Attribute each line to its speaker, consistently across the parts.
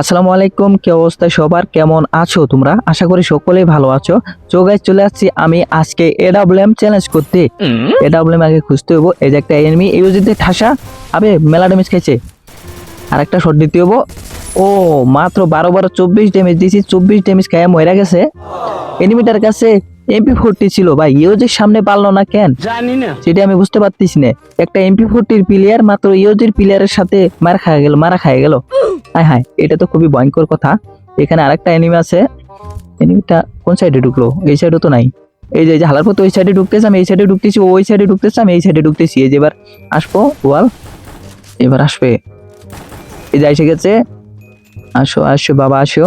Speaker 1: আসসালামু আলাইকুম কি অবস্থা সবার? কেমন আছো তোমরা? আশা করি সকলেই ভালো আছো। তো গাইজ চলে আসছি আমি আজকে এডাব্লিউএম চ্যালেঞ্জ করতে। এডাব্লিউএম আগে খুঁজতে হব এই যে একটা এনিমি এই যদি ঠাসা আবে মেলা ড্যামেজ খাইছে। আর একটা শট দিতে হব ও মাত্র বারো বারো চব্বিশ ড্যামেজ দিয়েছি চব্বিশ ড্যামেজ খাইয়া মরে গেছে। এনিমিটার কাছে এমপি ফোরটি ছিল। ভাই ইউজির সামনে পারল না কেন?
Speaker 2: জানি না।
Speaker 1: সেটা আমি বুঝতে পারতেছি না। একটা এমপি ফোরটির প্লেয়ার মাত্র ইউজির প্লেয়ারের সাথে মার খাওয়া গেল মারা খাওয়া গেল। হায় হায় এটা তো খুবই ভয়ঙ্কর কথা। এখানে আরেকটা এনিমি আছে। এনিমিটা কোন সাইডে ঢুকলো? এই সাইডে তো নাই। এই যে হালার পর তো ওই সাইডে ঢুকতেছে আমি এই সাইডে ঢুকতেছি ওই সাইডে ঢুকতেছে আমি এই সাইডে ঢুকতেছি। এই যে এবার আসব ওয়াল। এবার আসবে। এই যে এসে গেছে। আসো আসো বাবা আসো।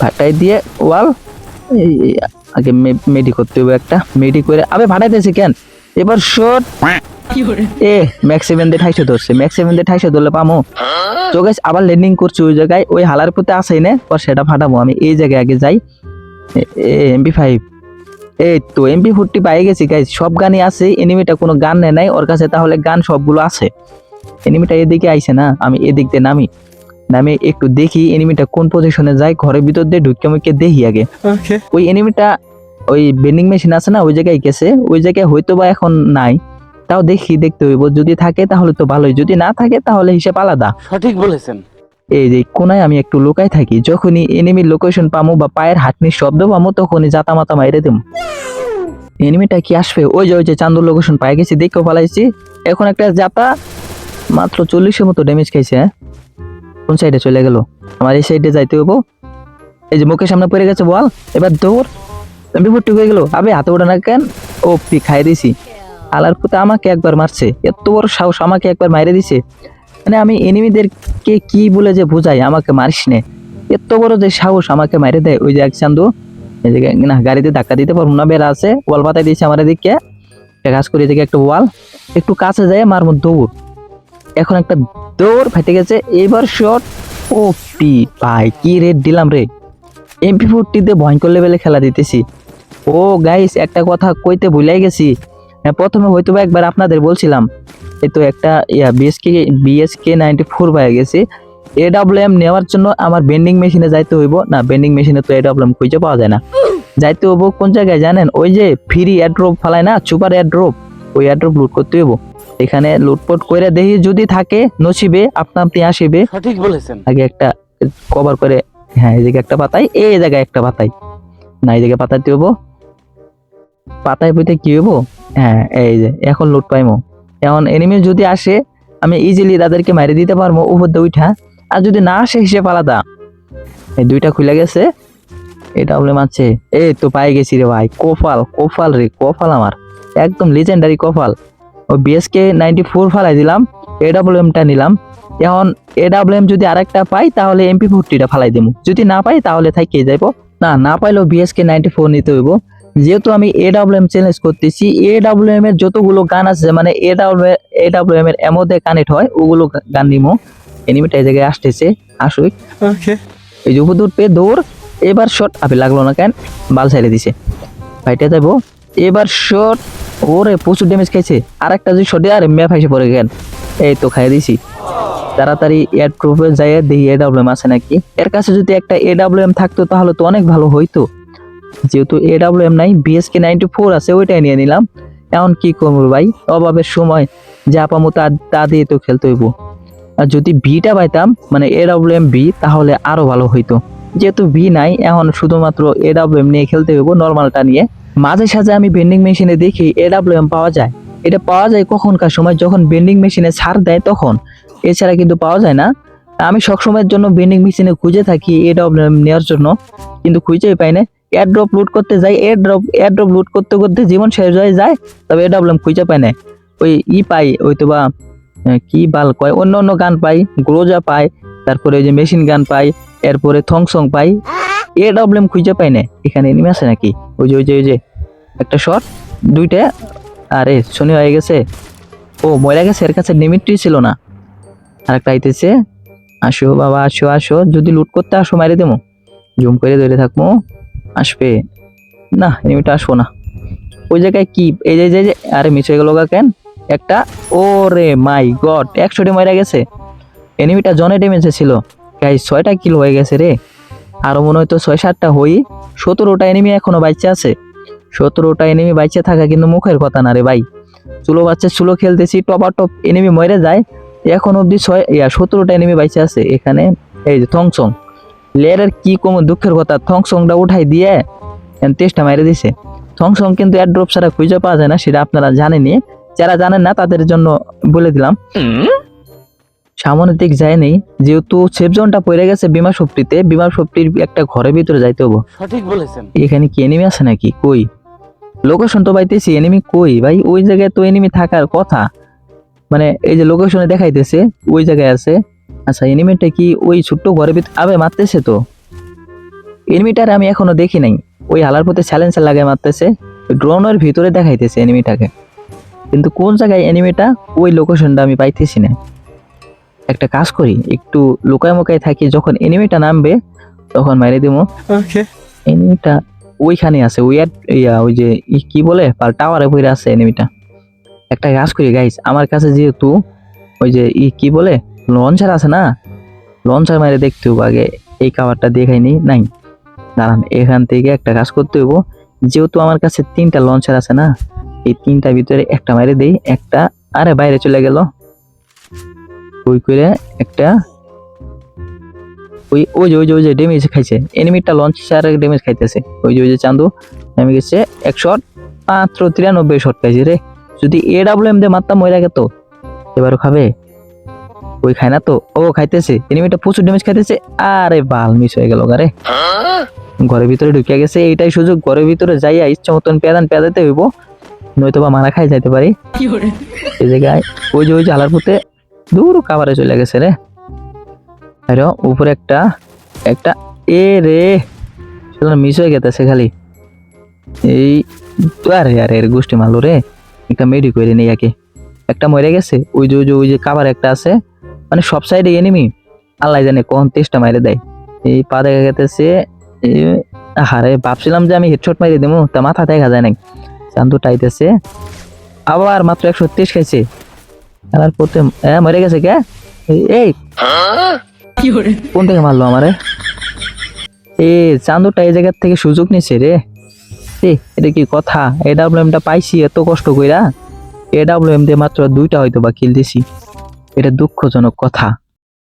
Speaker 1: ভাটাই দিয়ে ওয়াল। এই, আগে মেডি করতে হবে একটা। মেডি করে আবে ভাটাইতেছে কেন? এবার শট এ ম্যাক্স সেভেন দিয়ে ঠাইশো ধরছে। ম্যাক্স সেভেন দিয়ে ঠাইশো ধরলে পামো। তো গাইস আবার ল্যান্ডিং করছি ওই জায়গায়। ওই হালার প্রতি আসেই না পর সেটা ফাটাবো। আমি এই জায়গায় আগে যাই। এ এমপি ফাইভ এই তো এমপি ফোরটি পাই গেছি গাইস সব গানই আছে এনিমিটা কোনো গান নেয় নাই। ওর কাছে তাহলে গান সবগুলো আছে। এনিমিটা এদিকে আইছে না আমি এদিক দিয়ে নামি। নামি একটু দেখি এনিমিটা কোন পজিশনে যায়। ঘরের ভিতর দিয়ে ঢুকে মুখে দেখি আগে। ওই এনিমিটা ওই বেন্ডিং মেশিন আছে না ওই জায়গায় গেছে। ওই জায়গায় হয়তো বা এখন নাই। তাও দেখি দেখতে হইব। যদি থাকে তাহলে তো ভালোই যদি না থাকে তাহলে হিসেব আলাদা।
Speaker 2: সঠিক বলেছেন।
Speaker 1: এই যে কোনায় আমি একটু লুকাই থাকি যখনই এনিমির লোকেশন পামো বা পায়ের হাঁটনির শব্দ পামো তখনই জাতা মাতা মাইরে দেবো এনিমিটা কি আসবে? ওই যে ওই যে চান্দুর লোকেশন পাই গেছি দেখেও পালাইছি এখন একটা জাতা মাত্র চল্লিশের মতো ড্যামেজ খাইছে হ্যাঁ? কোন সাইডে চলে গেল? আমার এই সাইডে যাইতে হব এই যে মুখের সামনে পড়ে গেছে বল এবার দৌড়। ফোরটি হয়ে গেল। আবে হাতে ওঠে না কেন? ও পি খাই দিছি। আলার পুতে আমাকে একবার মারছে। এত বড় সাহস আমাকে একবার মাইরে দিছে। মানে আমি এনিমিদেরকে কি বলে যে বুঝাই, আমাকে মারিস নে। এত বড় যে সাহস আমাকে মাইরে দেয়। ওই যে এক চান্দু না, গাড়িতে ধাক্কা দিতে পারব না, বেড়া আছে, ওয়াল পাতায় দিয়েছে আমার এদিকে। কাজ করি, এদিকে একটা ওয়াল। একটু কাছে যায় মার মধ্যে দৌড়। এখন একটা দৌড় ফেটে গেছে। এবার শট ও পি, ভাই, কি রেট দিলাম রে। এমপি ফোরটিতে ভয়ঙ্কর লেভেলে খেলা দিতেছি। ও গাইস একটা কথা কইতে ভুলাই গেছি। প্রথমে হয়তো বা একবার আপনাদের বলছিলাম এই তো একটা yeah BSK BSK ninety four পেয়ে গেছি। এডাব্লিউএম নেওয়ার জন্য আমার বেন্ডিং মেশিনে যাইতে হইব। না বেন্ডিং মেশিনে তো এডাব্লিউএম খুঁজে পাওয়া যায় না। যাইতে হইব কোন জায়গায় জানেন? ওই যে ফ্রি এয়ারড্রপ ফালায় না সুপার এয়ারড্রপ ওই এয়ারড্রপ লুট করতে হইব। এখানে লুটপট করে দেখি যদি থাকে নসিবে আপনা আপনি আসিবে।
Speaker 2: সঠিক বলেছেন।
Speaker 1: আগে একটা কভার করে হ্যাঁ এই একটা পাতাই এই জায়গায় একটা পাতাই। না এই জায়গায় পাতাইতে হব পাতায় বইতে কি হইব? হ্যাঁ এই যে, এখন লুট পাইমো। এখন এনিমি যদি আসে, আমি ইজিলি তাদেরকে মারি দিতে পারব উপর উঠা আর যদি না আসে, হিসেবে আলাদা। এই দুইটা খুলে গেছে। এটা বলে মারছে। এই তো পাই গেছি রে ভাই। কোফাল কোফাল রে কোফাল আমার। একদম লিজেন্ডারি কোফাল ও বিএসকে নাইনটি ফোর ফালাই দিলাম। এডাব্লিউএমটা নিলাম। এখন এডাব্লিউএম যদি আরেকটা পাই, তাহলে এমপি ফোরটিটা ফালাই দেবো যদি না পাই, তাহলে থাকি যাইবো। না না পাইলেও বিএসকে নাইনটি ফোর নিতে হইব। যেহেতু আমি এ ডাব্লিউ এম চ্যালেঞ্জ করতেছি এ ডাব্লিউ এম এর যতগুলো গান আছে মানে A W A W M এর এমধ্যে কানেক্ট হয় ওগুলো গান নিমো। এনিমিটা এই জায়গায় আসতেছে আসুক।
Speaker 2: ওকে
Speaker 1: এই যে উপর দৌড় পেয়ে দৌড় এবার শট আপে লাগল না কেন? বাল সাইডে দিছে। ভাইটা যাব। এবার শট ওরে প্রচুর ড্যামেজ খাইছে। আর একটা যদি শটে আর ম্যাপ হাসে পড়ে গেল। এই তো খাই দিছি। তাড়াতাড়ি এয়ার প্রুফে যাই দেখি এডাব্লিউএম আছে নাকি। এর কাছে যদি একটা এডাব্লিউএম থাকতো তাহলে তো অনেক ভালো হইতো। যেহেতু এডাব্লিউএম নাই বিএসকে নাইনটি ফোর আছে, ওইটাই নিয়ে নিলাম। এখন কি করব ভাই? অভাবের সময় যা পামো তা তা দিয়ে তো খেলতে হইব। আর যদি বিটা পাইতাম মানে এডাব্লিউএম বি তাহলে আরও ভালো হইতো। যেহেতু বি নাই, এখন শুধুমাত্র এডাব্লিউএম নিয়ে খেলতে হইব, নর্মালটা নিয়ে। মাঝে সাঝে আমি বেন্ডিং মেশিনে দেখি এ ডাব্লিউ এম পাওয়া যায়। এটা পাওয়া যায় কখনকার সময় যখন বেন্ডিং মেশিনে ছাড় দেয় তখন। এছাড়া কিন্তু পাওয়া যায় না। আমি সবসময়ের জন্য বেন্ডিং মেশিনে খুঁজে থাকি এডাব্লিউএম নেওয়ার জন্য। কিন্তু খুঁজেই পাই না। এয়ারড্রপ লুট করতে যাই এয়ারড্রপ এয়ারড্রপ লুট করতে করতে জীবন শেষ হয়ে যায়, তবে এডাব্লিউএম খুঁজে পাই না। ওই ই পাই ওই তো বা কি বাল কয়, অন্য অন্য গান পাই গ্রোজা পাই তারপরে ওই যে মেশিন গান পাই এরপরে থংসং পাই এ ডাবলেম খুঁজে পাই না, এখানে এনিমি আছে নাকি? ওই যে ওই যে ওই যে, একটা শট দুইটা, আরে, শনি হয়ে গেছে। ও, মরে গেছে, এর কাছে নিমিট্রি ছিল না। আর একটা আইতেছে, আসো বাবা, আসো আসো, যদি লুট করতে আসো, মারি দেবো। জুম করে ধরে থাকব। আসবে? না এনিমিটা আসব না। ওই জায়গায় কি? এই যে যে আরে মিস হয়ে গেল কেন? একটা, ওরে মাই গড একশোটি মারা গেছে। এনিমিটা জনে ড্যামেজে ছিল গাই ছয়টা কিল হয়ে গেছে রে। আরও মনে হয় তো ছয় সাতটা হই। সতেরোটা এনিমি এখনও বাইচে আছে। সতেরোটা এনিমি বাইচে থাকা কিন্তু মুখের কথা না রে ভাই। চুলো বাচ্চা, চুলো খেলতেছি টপা টপ এনিমি মরে যায়। এখন অব্দি ছয় সতেরোটা এনিমি বাইচে আছে। এখানে, এই যে, থংসং। লেয়ারের কি কম দুঃখের কথা? থং সংটা উঠাই দিয়ে তেষ্টা মাইরে দিছে। থংসং কিন্তু অ্যাড্রপ ছাড়া খুঁজে পাওয়া যায় না সেটা আপনারা জানেনই। যারা জানেন না তাদের জন্য বলে দিলাম। সামনের দিক যায়নি যেহেতু সেফ জোনটা পড়ে গেছে বিমা শক্তিতে বিমা শক্তির একটা ঘরের ভিতরে যাইতে হব।
Speaker 2: সঠিক বলেছেন।
Speaker 1: এখানে কি এনিমি আছে নাকি? কই? লোকেশন তো পাইতেছি এনিমি কই? ভাই ওই জায়গায় তো এনিমি থাকার কথা। মানে এই যে লোকেশনে দেখাইতেছে ওই জায়গায় আছে। আচ্ছা এনিমিটা কি ওই ছোট্ট ঘরের ভিতরে আবে মারতেছে তো। এনিমিটার আমি এখনও দেখি নাই। ওই হালার পথে চ্যালেঞ্জার লাগায় মারতেছে। ড্রোনের ভিতরে দেখাইতেছে এনিমিটাকে কিন্তু কোন জায়গায় এনিমিটা ওই লোকেশনটা আমি পাইতেছি না। একটা কাজ করি একটু লুকায় মুকায় থাকি যখন এনিমিটা নামবে তখন মাইরে দিব
Speaker 2: ওকে
Speaker 1: এনিমিটা ওইখানে আছে ওই ইয়া ওই যে ই কি বলে পার টাওয়ারে বইরে আছে এনিমিটা একটা কাজ করি গাইস আমার কাছে যেহেতু ওই যে ই কি বলে লঞ্চার আছে না? লঞ্চার মারে দেখতে হব আগে এই কাভারটা দেখাইনি নাই দাঁড়ান, এখান থেকে একটা কাজ করতে হইব। যেহেতু আমার কাছে তিনটা লঞ্চার আছে না, এই তিনটা ভিতরে একটা মারে দেই, একটা আরে বাইরে চলে গেল। ওই করে একটা ওই ওই যে ওই যে ওই যে ড্যামেজ খাইছে। এনিমিটা লঞ্চ আর ড্যামেজ খাইতেছে। ওই যে ওই যে চান্দু নেমে গেছে এক শট মাত্র তিরানব্বই শট খাইছে রে। যদি এ ডাব্লিউ এম দিয়ে মারতাম মরে গেত, এবারও খাবে? ওই খায় না তো? ও খাইতেছে। এনিমিটা প্রচুর ড্যামেজ খাইতেছে। আরে বাল মিস হয়ে গেল গারে ঘরের ভিতরে ঢুকিয়া গেছে এইটাই সুযোগ। ঘরের ভিতরে যাইয়া ইচ্ছা মতন পেদান পেদাতে হইব। নয়তো বা মারা খাই যাইতে পারি। এই জায়গায় ওই যে ওই যে পুঁতে দূর কাবারে চলে গেছে রে। আরে উপরে একটা একটা এ রে। মিস হয়ে গেছে খালি। এই আরে আরে এর গোষ্ঠী মারলো রে। একটা মেডি করে নেই একে। একটা মরে গেছে। ওই যে ওই যে ওই যে কাবার একটা আছে। মানে সব সাইডে এনিমি আল্লাহ জানে কোন তেষ্টা মাইরে দেয়। এই পা দেখা গেতেছে হারে ভাবছিলাম যে আমি হেডশট মাইরে দেবো তা মাথা দেখা যায় নাই। চান্দু টাইতেছে আবার মাত্র একশো তেইশ খাইছে। খেলার পথে হ্যাঁ মরে গেছে কে? এই- কোন থেকে মারলো আমারে? এ চান্দুটা এই জায়গার থেকে সুযোগ নিছে রে। এটা কি কথা? এ ডাব্লিউএমটা পাইছি এত কষ্ট কইরা। এ ডাব্লিউ এম দিয়ে মাত্র দুইটা হয়তো বা কিল দিছি। এটা দুঃখজনক কথা।